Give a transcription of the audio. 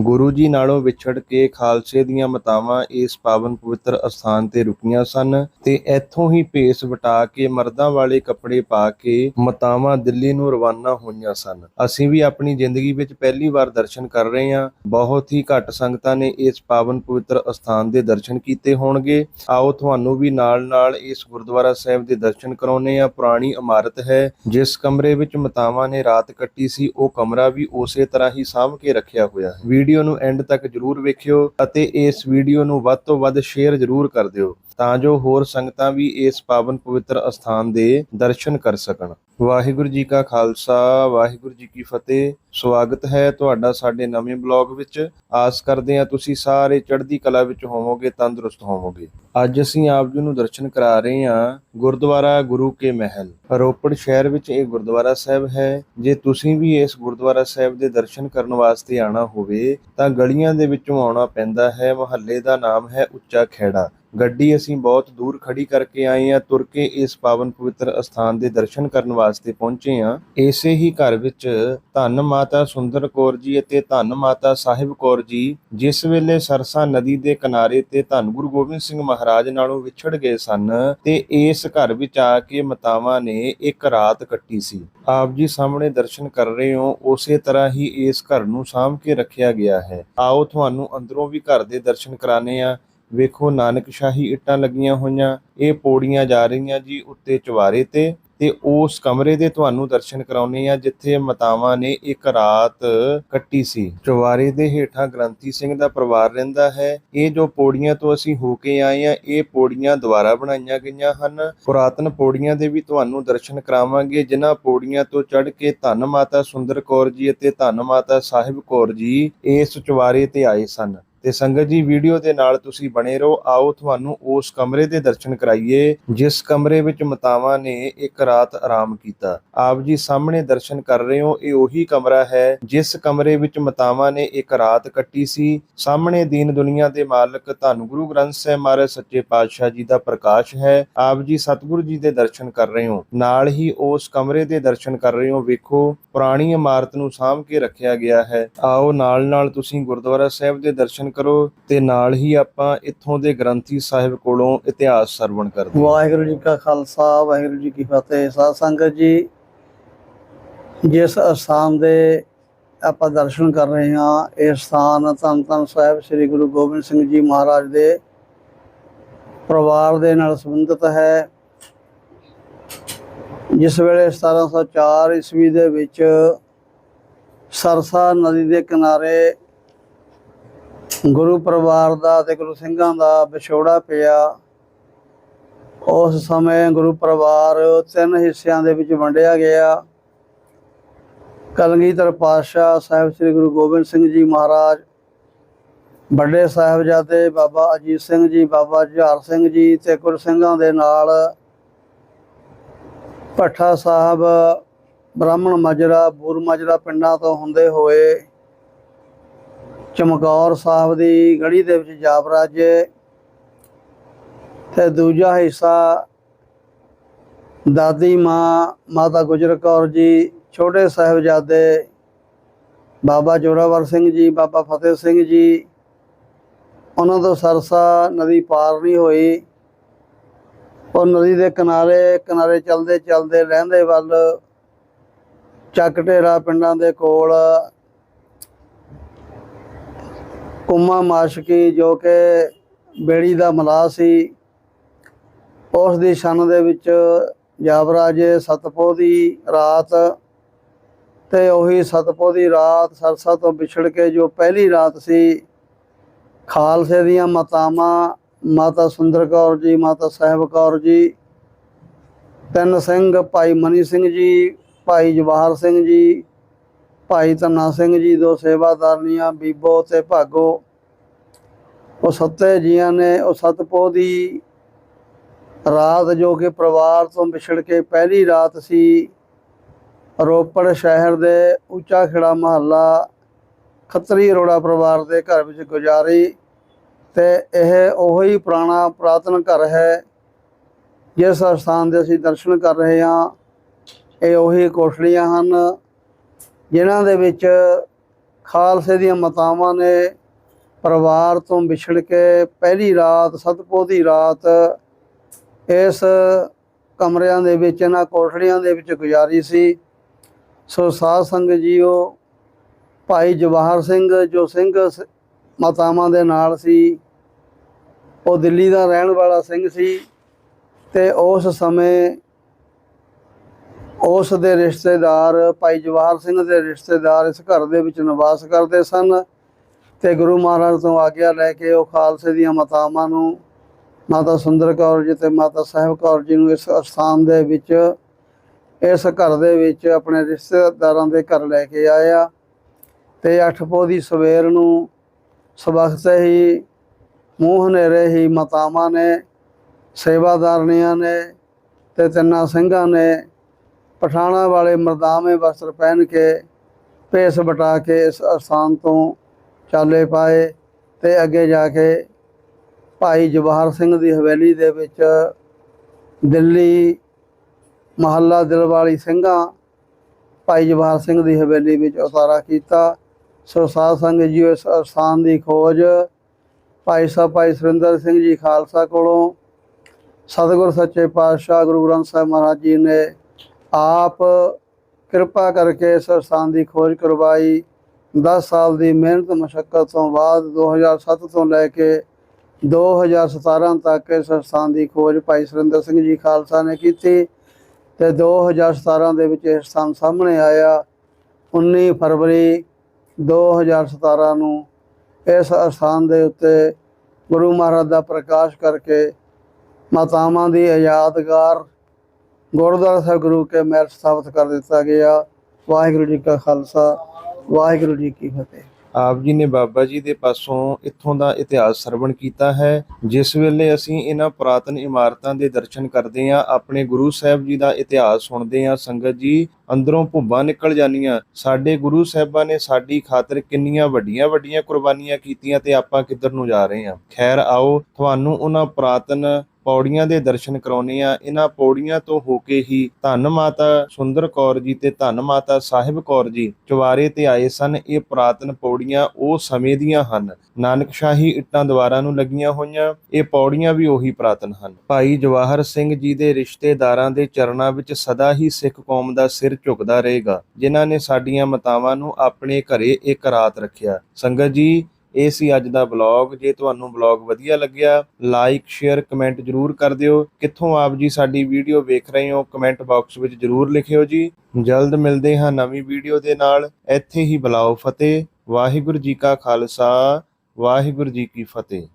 ਗੁਰੂ ਜੀ ਨਾਲੋਂ ਵਿਛੜ ਕੇ ਖਾਲਸੇ ਦੀਆਂ ਮਤਾਵਾਂ ਇਸ ਪਾਵਨ ਪਵਿੱਤਰ ਅਸਥਾਨ ਤੇ ਰੁਕੀਆਂ ਸਨ ਤੇ ਇੱਥੋਂ ਹੀ ਭੇਸ ਵਟਾ ਕੇ ਮਰਦਾਂ ਵਾਲੇ ਕੱਪੜੇ ਪਾ ਕੇ ਮਤਾਵਾਂ ਦਿੱਲੀ ਨੂੰ ਰਵਾਨਾ ਹੋਈਆਂ ਸਨ। ਅਸੀਂ ਵੀ ਆਪਣੀ ਜ਼ਿੰਦਗੀ ਵਿੱਚ ਪਹਿਲੀ ਵਾਰ ਦਰਸ਼ਨ ਕਰ ਰਹੇ ਹਾਂ। ਬਹੁਤ ਹੀ ਘੱਟ ਸੰਗਤਾਂ ਨੇ ਇਸ ਪਾਵਨ ਪਵਿੱਤਰ ਅਸਥਾਨ ਦੇ ਦਰਸ਼ਨ ਕੀਤੇ ਹੋਣਗੇ। ਆਓ ਤੁਹਾਨੂੰ ਵੀ ਨਾਲ-ਨਾਲ ਇਸ ਗੁਰਦੁਆਰਾ ਸਾਹਿਬ ਦੇ ਦਰਸ਼ਨ ਕਰਾਉਨੇ ਆ ਪੁਰਾਣੀ ਇਮਾਰਤ ਹੈ। ਜਿਸ ਕਮਰੇ ਵਿੱਚ ਮਤਾਵਾਂ ਨੇ ਰਾਤ ਕੱਟੀ ਸੀ, ਉਹ ਕਮਰਾ ਵੀ ਉਸੇ ਤਰ੍ਹਾਂ ਹੀ ਸਾਂਭ ਕੇ ਰੱਖਿਆ ਹੋਇਆ ਹੈ। ਵੀਡੀਓ ਨੂੰ ਐਂਡ ਤੱਕ ਜਰੂਰ ਵੇਖਿਓ ਅਤੇ ਇਸ ਵੀਡੀਓ ਨੂੰ ਵੱਧ ਤੋਂ ਵੱਧ ਸ਼ੇਅਰ ਜਰੂਰ ਕਰ ਦਿਓ। ਤਾਂ ਜੋ ਹੋਰ ਸੰਗਤਾਂ ਵੀ ਇਸ ਪਾਵਨ ਪਵਿੱਤਰ ਅਸਥਾਨ ਦੇ ਦਰਸ਼ਨ ਕਰ ਸਕਣ। ਵਾਹਿਗੁਰੂ ਜੀ ਕਾ ਖਾਲਸਾ, ਵਾਹਿਗੁਰੂ ਜੀ ਕੀ ਫਤਿਹ। ਸਵਾਗਤ ਹੈ ਤੁਹਾਡਾ ਸਾਡੇ ਨਵੇਂ ਬਲੌਗ ਵਿੱਚ। ਆਸ ਕਰਦੇ ਹਾਂ ਤੁਸੀਂ ਸਾਰੇ ਚੜ੍ਹਦੀ ਕਲਾ ਵਿੱਚ ਹੋਵੋਗੇ, ਤੰਦਰੁਸਤ ਹੋਵੋਗੇ। ਅੱਜ ਅਸੀਂ ਆਪ ਜੀ ਨੂੰ ਦਰਸ਼ਨ ਕਰਾ ਰਹੇ ਹਾਂ ਗੁਰਦੁਆਰਾ ਗੁਰੂ ਕੇ ਮਹਿਲ। ਰੋਪੜ ਸ਼ਹਿਰ ਵਿੱਚ ਇਹ ਗੁਰਦੁਆਰਾ ਸਾਹਿਬ ਹੈ। ਜੇ ਤੁਸੀਂ ਵੀ ਇਸ ਗੁਰਦੁਆਰਾ ਸਾਹਿਬ ਦੇ ਦਰਸ਼ਨ ਕਰਨ ਵਾਸਤੇ ਆਣਾ ਹੋਵੇ, ਤਾਂ ਗਲੀਆਂ ਦੇ ਵਿੱਚੋਂ ਆਉਣਾ ਪੈਂਦਾ ਹੈ। ਮੁਹੱਲੇ ਦਾ ਨਾਮ ਹੈ ਉੱਚਾ ਖੇੜਾ। ਗੱਡੀ ਅਸੀਂ ਬਹੁਤ ਦੂਰ ਖੜੀ ਕਰਕੇ ਆਏ ਹਾਂ, ਤੁਰ ਕੇ ਇਸ ਪਾਵਨ ਪਵਿੱਤਰ ਅਸਥਾਨ ਦੇ ਦਰਸ਼ਨ ਕਰਨ ਵਾਸਤੇ ਪਹੁੰਚੇ ਹਾਂ। ਇਸੇ ਹੀ ਘਰ ਵਿੱਚ ਧੰਨ ਮਾਤਾ ਸੁੰਦਰ ਕੌਰ ਜੀ ਅਤੇ ਧੰਨ ਮਾਤਾ ਸਾਹਿਬ ਕੌਰ ਜੀ, ਜਿਸ ਵੇਲੇ ਸਰਸਾ ਨਦੀ ਦੇ ਕਿਨਾਰੇ ਤੇ ਧੰਨ ਗੁਰੂ ਗੋਬਿੰਦ ਸਿੰਘ ਮਹਾਰਾਜ ਨਾਲੋਂ ਵਿਛੜ ਗਏ ਸਨ ਤੇ ਇਸ ਘਰ ਵਿੱਚ ਆ ਕੇ ਮਤਾਵਾਂ ਨੇ ਇੱਕ ਰਾਤ ਕੱਟੀ ਸੀ। ਆਪ ਜੀ ਸਾਹਮਣੇ ਦਰਸ਼ਨ ਕਰ ਰਹੇ ਹੋ, ਉਸੇ ਤਰ੍ਹਾਂ ਹੀ ਇਸ ਘਰ ਨੂੰ ਸਾਂਭ ਕੇ ਰੱਖਿਆ ਗਿਆ ਹੈ। ਆਓ, ਤੁਹਾਨੂੰ ਅੰਦਰੋਂ ਵੀ ਘਰ ਦੇ ਦਰਸ਼ਨ ਕਰਾਣੇ ਆ ਵੇਖੋ ਨਾਨਕ ਸ਼ਾਹੀ ਇੱਟਾਂ ਲੱਗੀਆਂ ਹੋਈਆਂ, ਇਹ ਪੌੜੀਆਂ ਜਾ ਰਹੀਆਂ ਜੀ ਉੱਤੇ ਚੁਬਾਰੇ ਤੇ ਤੇ ਉਸ ਕਮਰੇ ਦੇ ਤੁਹਾਨੂੰ ਦਰਸ਼ਨ ਕਰਾਉਣੇ ਆ ਜਿੱਥੇ ਮਤਾਵਾਂ ਨੇ ਇੱਕ ਰਾਤ ਕੱਟੀ ਸੀ। ਚੁਬਾਰੇ ਦੇ ਹੇਠਾਂ ਗ੍ਰੰਥੀ ਸਿੰਘ ਦਾ ਪਰਿਵਾਰ ਰਹਿੰਦਾ ਹੈ। ਇਹ ਜੋ ਪੌੜੀਆਂ ਤੋਂ ਅਸੀਂ ਹੋ ਕੇ ਆਏ ਆ ਇਹ ਪੌੜੀਆਂ ਦੁਬਾਰਾ ਬਣਾਈਆਂ ਗਈਆਂ ਹਨ। ਪੁਰਾਤਨ ਪੌੜੀਆਂ ਦੇ ਵੀ ਤੁਹਾਨੂੰ ਦਰਸ਼ਨ ਕਰਾਵਾਂਗੇ, ਜਿਨ੍ਹਾਂ ਪੌੜੀਆਂ ਤੋਂ ਚੜ੍ਹ ਕੇ ਧੰਨ ਮਾਤਾ ਸੁੰਦਰ ਕੌਰ ਜੀ ਅਤੇ ਧੰਨ ਮਾਤਾ ਸਾਹਿਬ ਕੌਰ ਜੀ ਇਸ ਚੁਬਾਰੇ ਤੇ ਆਏ ਸਨ। ਤੇ ਸੰਗਤ ਜੀ, ਵੀਡੀਓ ਦੇ ਨਾਲ ਤੁਸੀਂ ਬਣੇ ਰਹੋ। ਆਓ ਤੁਹਾਨੂੰ ਉਸ ਕਮਰੇ ਦੇ ਦਰਸ਼ਨ ਕਰਾਈਏ, ਜਿਸ ਕਮਰੇ ਵਿੱਚ ਮਤਾਵਾਂ ਨੇ ਇੱਕ ਰਾਤ ਆਰਾਮ ਕੀਤਾ। ਆਪ ਜੀ ਸਾਹਮਣੇ ਦਰਸ਼ਨ ਕਰ ਰਹੇ ਹੋ, ਇਹ ਉਹੀ ਕਮਰਾ ਹੈ, ਜਿਸ ਕਮਰੇ ਵਿੱਚ ਮਤਾਵਾਂ ਨੇ ਇੱਕ ਰਾਤ ਕੱਟੀ ਸੀ। ਸਾਹਮਣੇ ਦੀਨ ਦੁਨੀਆ ਦੇ ਮਾਲਕ ਧੰਨ ਗੁਰੂ ਗ੍ਰੰਥ ਸਾਹਿਬ ਮਹਾਰਾਜ, ਸੱਚੇ ਪਾਤਸ਼ਾਹ ਜੀ ਦਾ ਪ੍ਰਕਾਸ਼ ਹੈ। ਆਪ ਜੀ ਸਤਿਗੁਰੂ ਜੀ ਦੇ ਦਰਸ਼ਨ ਕਰ ਰਹੇ ਹੋ। ਨਾਲ ਹੀ ਉਸ ਕਮਰੇ ਦੇ ਦਰਸ਼ਨ ਕਰ ਰਹੇ ਹੋ, ਵੇਖੋ, ਪੁਰਾਣੀ ਇਮਾਰਤ ਨੂੰ ਸਾਂਭ ਕੇ ਰੱਖਿਆ ਗਿਆ ਹੈ। ਆਓ ਨਾਲ ਨਾਲ ਤੁਸੀਂ ਗੁਰਦੁਆਰਾ ਸਾਹਿਬ ਦੇ ਦਰਸ਼ਨ ਕਰੋ ਤੇ ਨਾਲ ਹੀ ਆਪਾਂ ਇੱਥੋਂ ਦੇ ਗ੍ਰੰਥੀ ਸਾਹਿਬ ਕੋਲੋਂ ਇਤਿਹਾਸ ਸਰਵਣ ਕਰਦੇ ਵਾਹਿਗੁਰੂ ਜੀ ਕਾ ਖਾਲਸਾ, ਵਾਹਿਗੁਰੂ ਜੀ ਕੀ ਫਤਿਹ। ਸਾਧ ਸੰਗਤ ਜੀ, ਜਿਸ ਅਸਥਾਨ ਦੇ ਆਪਾਂ ਦਰਸ਼ਨ ਕਰ ਰਹੇ ਹਾਂ, ਇਹ ਸਥਾਨ ਧੰਨ ਧੰਨ ਸਾਹਿਬ ਸ੍ਰੀ ਗੁਰੂ ਗੋਬਿੰਦ ਸਿੰਘ ਜੀ ਮਹਾਰਾਜ ਦੇ ਪਰਿਵਾਰ ਦੇ ਨਾਲ ਸੰਬੰਧਿਤ ਹੈ। ਜਿਸ ਵੇਲੇ 1704 ਈਸਵੀ ਦੇ ਵਿੱਚ ਸਰਸਾ ਨਦੀ ਦੇ ਕਿਨਾਰੇ ਗੁਰੂ ਪਰਿਵਾਰ ਦਾ ਤੇ ਗੁਰੂ ਸਿੰਘਾਂ ਦਾ ਵਿਛੋੜਾ ਪਿਆ। ਉਸ ਸਮੇਂ ਗੁਰੂ ਪਰਿਵਾਰ ਤਿੰਨ ਹਿੱਸਿਆਂ ਦੇ ਵਿੱਚ ਵੰਡਿਆ ਗਿਆ। ਕਲਗੀਧਰ ਪਾਤਸ਼ਾਹ ਸਾਹਿਬ ਸ੍ਰੀ ਗੁਰੂ ਗੋਬਿੰਦ ਸਿੰਘ ਜੀ ਮਹਾਰਾਜ, ਵੱਡੇ ਸਾਹਿਬਜ਼ਾਦੇ ਬਾਬਾ ਅਜੀਤ ਸਿੰਘ ਜੀ, ਬਾਬਾ ਜੁਝਾਰ ਸਿੰਘ ਜੀ ਤੇ ਗੁਰ ਸਿੰਘਾਂ ਦੇ ਨਾਲ ਭੱਠਾ ਸਾਹਿਬ, ਬ੍ਰਾਹਮਣ ਮਾਜਰਾ, ਬੂਰ ਮਾਜਰਾ ਪਿੰਡਾਂ ਤੋਂ ਹੁੰਦੇ ਹੋਏ ਚਮਕੌਰ ਸਾਹਿਬ ਦੀ ਗੜੀ ਦੇ ਵਿੱਚ ਜਾ ਵਰਾਜੇ ਤੇ ਦੂਜਾ ਹਿੱਸਾ ਦਾਦੀ ਮਾਂ, ਮਾਤਾ ਗੁਜਰ ਕੌਰ ਜੀ, ਛੋਟੇ ਸਾਹਿਬਜ਼ਾਦੇ ਬਾਬਾ ਜੋਰਾਵਰ ਸਿੰਘ ਜੀ, ਬਾਬਾ ਫਤਿਹ ਸਿੰਘ ਜੀ। ਉਹਨਾਂ ਤੋਂ ਸਰਸਾ ਨਦੀ ਪਾਰ ਨਹੀਂ ਹੋਈ। ਉਹ ਨਦੀ ਦੇ ਕਿਨਾਰੇ ਕਿਨਾਰੇ ਚਲਦੇ ਚਲਦੇ ਰਹਿੰਦੇ ਵੱਲ ਚੱਕ ਢੇਰਾ ਪਿੰਡਾਂ ਦੇ ਕੋਲ ਕੁਮਾ ਮਾਸ਼ਕੀ ਜੋ ਕਿ ਬੇੜੀ ਦਾ ਮਲਾ ਸੀ। ਉਸ ਦੀ ਛਣ ਦੇ ਵਿੱਚ ਜਾਬਰਾਜ ਸਤਪੋ ਦੀ ਰਾਤ ਤੇ ਉਹੀ ਸਤਪੋ ਦੀ ਰਾਤ ਸਰਸਾ ਤੋਂ ਵਿਛੜ ਕੇ ਜੋ ਪਹਿਲੀ ਰਾਤ ਸੀ, ਖਾਲਸੇ ਦੀਆਂ ਮਾਤਾਵਾਂ, ਮਾਤਾ ਸੁੰਦਰ ਕੌਰ ਜੀ, ਮਾਤਾ ਸਾਹਿਬ ਕੌਰ ਜੀ, ਤਿੰਨ ਸਿੰਘ, ਭਾਈ ਮਨੀ ਸਿੰਘ ਜੀ, ਭਾਈ ਜਵਾਹਰ ਸਿੰਘ ਜੀ ਭਾਈ ਧੰਨਾ ਸਿੰਘ ਜੀ ਦੋ ਸੇਵਾਦਾਰਨੀਆਂ, ਬੀਬੋ ਤੇ ਭਾਗੋ। ਉਹ ਸੱਤੇ ਜੀਆਂ ਨੇ, ਉਹ ਸਤਪੋ ਦੀ ਰਾਤ ਜੋ ਕਿ ਪਰਿਵਾਰ ਤੋਂ ਵਿਛੜ ਕੇ ਪਹਿਲੀ ਰਾਤ ਸੀ, ਰੋਪੜ ਸ਼ਹਿਰ ਦੇ ਉੱਚਾ ਖੇੜਾ ਮਹੱਲਾ ਖੱਤਰੀ ਅਰੋੜਾ ਪਰਿਵਾਰ ਦੇ ਘਰ ਵਿੱਚ ਗੁਜ਼ਾਰੀ ਤੇ ਇਹ ਉਹੀ ਪੁਰਾਣਾ ਪੁਰਾਤਨ ਘਰ ਹੈ, ਜਿਸ ਸਥਾਨ ਦੇ ਅਸੀਂ ਦਰਸ਼ਨ ਕਰ ਰਹੇ ਹਾਂ। ਇਹ ਉਹੀ ਕੋਠੜੀਆਂ ਹਨ ਜਿਨ੍ਹਾਂ ਦੇ ਵਿੱਚ ਖਾਲਸੇ ਦੀਆਂ ਮਾਤਾਵਾਂ ਨੇ ਪਰਿਵਾਰ ਤੋਂ ਵਿਛੜ ਕੇ ਪਹਿਲੀ ਰਾਤ ਸਤਪੋ ਦੀ ਰਾਤ ਇਸ ਕਮਰਿਆਂ ਦੇ ਵਿੱਚ, ਇਹਨਾਂ ਕੋਠੜੀਆਂ ਦੇ ਵਿੱਚ ਗੁਜ਼ਾਰੀ ਸੀ। ਸੋ ਸਾਧ ਸੰਗਤ ਜੀਓ, ਭਾਈ ਜਵਾਹਰ ਸਿੰਘ ਜੋ ਸਿੰਘ ਸ- ਮਾਤਾਵਾਂ ਦੇ ਨਾਲ ਸੀ, ਉਹ ਦਿੱਲੀ ਦਾ ਰਹਿਣ ਵਾਲਾ ਸਿੰਘ ਸੀ ਤੇ ਉਸ ਸਮੇਂ ਉਸ ਦੇ ਰਿਸ਼ਤੇਦਾਰ ਭਾਈ ਜਵਾਹਰ ਸਿੰਘ ਦੇ ਰਿਸ਼ਤੇਦਾਰ ਇਸ ਘਰ ਦੇ ਵਿੱਚ ਨਿਵਾਸ ਕਰਦੇ ਸਨ ਤੇ ਗੁਰੂ ਮਹਾਰਾਜ ਤੋਂ ਆਗਿਆ ਲੈ ਕੇ ਉਹ ਖਾਲਸੇ ਦੀਆਂ ਮਾਤਾਵਾਂ ਨੂੰ, ਮਾਤਾ ਸੁੰਦਰ ਕੌਰ ਜੀ ਤੇ ਮਾਤਾ ਸਾਹਿਬ ਕੌਰ ਜੀ ਨੂੰ ਇਸ ਅਸਥਾਨ ਦੇ ਵਿੱਚ, ਇਸ ਘਰ ਦੇ ਵਿੱਚ ਆਪਣੇ ਰਿਸ਼ਤੇਦਾਰਾਂ ਦੇ ਘਰ ਲੈ ਕੇ ਆਇਆ ਤੇ ਅੱਠ ਪੋ ਦੀ ਸਵੇਰ ਨੂੰ ਸਵਖਤ ਹੀ ਮੂੰਹ ਹਨੇਰੇ ਹੀ ਮਾਤਾਵਾਂ ਨੇ, ਸੇਵਾਦਾਰਨੀਆਂ ਨੇ ਤੇ ਤਿੰਨਾਂ ਸਿੰਘਾਂ ਨੇ ਪਠਾਣਾ ਵਾਲੇ ਮਰਦਾਮੇ ਵਸਤਰ ਪਹਿਨ ਕੇ ਭੇਸ ਬਟਾ ਕੇ ਇਸ ਅਸਥਾਨ ਤੋਂ ਚਾਲੇ ਪਾਏ ਤੇ ਅੱਗੇ ਜਾ ਕੇ ਭਾਈ ਜਵਾਹਰ ਸਿੰਘ ਦੀ ਹਵੇਲੀ ਦੇ ਵਿੱਚ ਦਿੱਲੀ ਮਹੱਲਾ ਦਿਲਵਾਲੀ ਸਿੰਘਾਂ ਭਾਈ ਜਵਾਹਰ ਸਿੰਘ ਦੀ ਹਵੇਲੀ ਵਿੱਚ ਉਤਾਰਾ ਕੀਤਾ। ਸੋ ਸਾਧ ਸੰਗਤ ਜੀ, ਇਸ ਅਸਥਾਨ ਦੀ ਖੋਜ ਭਾਈ ਸਾਹਿਬ, ਭਾਈ ਸੁਰਿੰਦਰ ਸਿੰਘ ਜੀ ਖਾਲਸਾ ਕੋਲੋਂ ਸਤਿਗੁਰ ਸੱਚੇ ਪਾਤਸ਼ਾਹ ਗੁਰੂ ਗ੍ਰੰਥ ਸਾਹਿਬ ਮਹਾਰਾਜ ਜੀ ਨੇ ਆਪ ਕਿਰਪਾ ਕਰਕੇ ਇਸ ਸਥਾਨ ਦੀ ਖੋਜ ਕਰਵਾਈ। 10 ਸਾਲ ਦੀ ਮਿਹਨਤ ਮਸ਼ੱਕਤ ਤੋਂ ਬਾਅਦ 2007 ਤੋਂ ਲੈ ਕੇ 2017 ਤੱਕ ਇਸ ਸਥਾਨ ਦੀ ਖੋਜ ਭਾਈ ਸੁਰਿੰਦਰ ਸਿੰਘ ਜੀ ਖਾਲਸਾ ਨੇ ਕੀਤੀ ਤੇ 2017 ਦੇ ਵਿੱਚ ਇਹ ਸਥਾਨ ਸਾਹਮਣੇ ਆਇਆ। 19 ਫਰਵਰੀ 2017 ਨੂੰ ਇਸ ਅਸਥਾਨ ਦੇ ਉੱਤੇ ਗੁਰੂ ਮਹਾਰਾਜ ਦਾ ਪ੍ਰਕਾਸ਼ ਕਰਕੇ ਮਾਤਾਵਾਂ ਦੀ ਯਾਦਗਾਰ ਗੁਰਦੁਆਰਾ ਸਾਹਿਬ ਗੁਰੂ ਕੇ ਮਹਿਲ ਸਥਾਪਿਤ ਕਰ ਦਿੱਤਾ ਗਿਆ। ਵਾਹਿਗੁਰੂ ਜੀ ਕਾ ਖਾਲਸਾ, ਵਾਹਿਗੁਰੂ ਜੀ ਕੀ ਫਤਿਹ। ਆਪ ਜੀ ਨੇ ਬਾਬਾ ਜੀ ਦੇ ਪਾਸੋਂ ਇੱਥੋਂ ਦਾ ਇਤਿਹਾਸ ਸਰਵਣ ਕੀਤਾ ਹੈ। ਜਿਸ ਵੇਲੇ ਅਸੀਂ ਇਹਨਾਂ ਪੁਰਾਤਨ ਇਮਾਰਤਾਂ ਦੇ ਦਰਸ਼ਨ ਕਰਦੇ ਹਾਂ, ਆਪਣੇ ਗੁਰੂ ਸਾਹਿਬ ਜੀ ਦਾ ਇਤਿਹਾਸ ਸੁਣਦੇ ਹਾਂ, ਸੰਗਤ ਜੀ ਅੰਦਰੋਂ ਭੁੱਬਾਂ ਨਿਕਲ ਜਾਂਦੀਆਂ। ਸਾਡੇ ਗੁਰੂ ਸਾਹਿਬਾਂ ਨੇ ਸਾਡੀ ਖਾਤਰ ਕਿੰਨੀਆਂ ਵੱਡੀਆਂ ਵੱਡੀਆਂ ਕੁਰਬਾਨੀਆਂ ਕੀਤੀਆਂ ਤੇ ਆਪਾਂ ਕਿੱਧਰ ਨੂੰ ਜਾ ਰਹੇ ਹਾਂ? ਖੈਰ ਆਓ, ਤੁਹਾਨੂੰ ਉਹਨਾਂ ਪੁਰਾਤਨ ਪੌੜੀਆਂ ਦੇ ਦਰਸ਼ਨ ਕਰਾਉਨੇ ਆ ਇਹਨਾਂ ਪੌੜੀਆਂ ਤੋਂ ਹੋ ਕੇ ਹੀ ਧੰਨ ਮਾਤਾ ਸੁੰਦਰ ਕੌਰ ਜੀ ਤੇ ਧੰਨ ਮਾਤਾ ਸਾਹਿਬ ਕੌਰ ਜੀ ਚੁਬਾਰੇ ਤੇ ਆਏ ਸਨ। ਇਹ ਪੁਰਾਤਨ ਪੌੜੀਆਂ ਉਹ ਸਮੇਂ ਦੀਆਂ ਹਨ। ਨਾਨਕਸ਼ਾਹੀ ਇੱਟਾਂ ਦੁਆਰਾ ਨੂੰ ਲੱਗੀਆਂ ਹੋਈਆਂ। ਇਹ ਪੌੜੀਆਂ ਵੀ ਉਹੀ ਪੁਰਾਤਨ ਹਨ। ਭਾਈ ਜਵਾਹਰ ਸਿੰਘ ਜੀ ਦੇ ਰਿਸ਼ਤੇਦਾਰਾਂ ਦੇ ਚਰਨਾਂ ਵਿੱਚ ਸਦਾ ਹੀ ਸਿੱਖ ਕੌਮ ਦਾ ਸਿਰ ਝੁਕਦਾ ਰਹੇਗਾ। ਜਿਨ੍ਹਾਂ ਨੇ ਸਾਡੀਆਂ ਮਤਾਵਾਂ ਨੂੰ ਆਪਣੇ ਘਰੇ ਇੱਕ ਰਾਤ ਰੱਖਿਆ। ਸੰਗਤ ਜੀ ਇਹ ਸੀ ਅੱਜ ਦਾ ਬਲੌਗ ਜੇ ਤੁਹਾਨੂੰ ਬਲੌਗ ਵਧੀਆ ਲੱਗਿਆ ਲਾਈਕ ਸ਼ੇਅਰ ਕਮੈਂਟ ਜਰੂਰ ਕਰ ਦਿਓ। ਕਿੱਥੋਂ ਆਪ ਜੀ ਸਾਡੀ ਵੀਡੀਓ ਵੇਖ ਰਹੇ ਹੋ ਕਮੈਂਟ ਬਾਕਸ ਵਿੱਚ ਜਰੂਰ ਲਿਖਿਓ ਜੀ। ਜਲਦ ਮਿਲਦੇ ਹਾਂ ਨਵੀਂ ਵੀਡੀਓ ਦੇ ਨਾਲ। ਇੱਥੇ ਹੀ ਬੁਲਾਓ ਫਤਿਹ। ਵਾਹਿਗੁਰੂ ਜੀ ਕਾ ਖਾਲਸਾ, ਵਾਹਿਗੁਰੂ ਜੀ ਕੀ ਫਤਿਹ।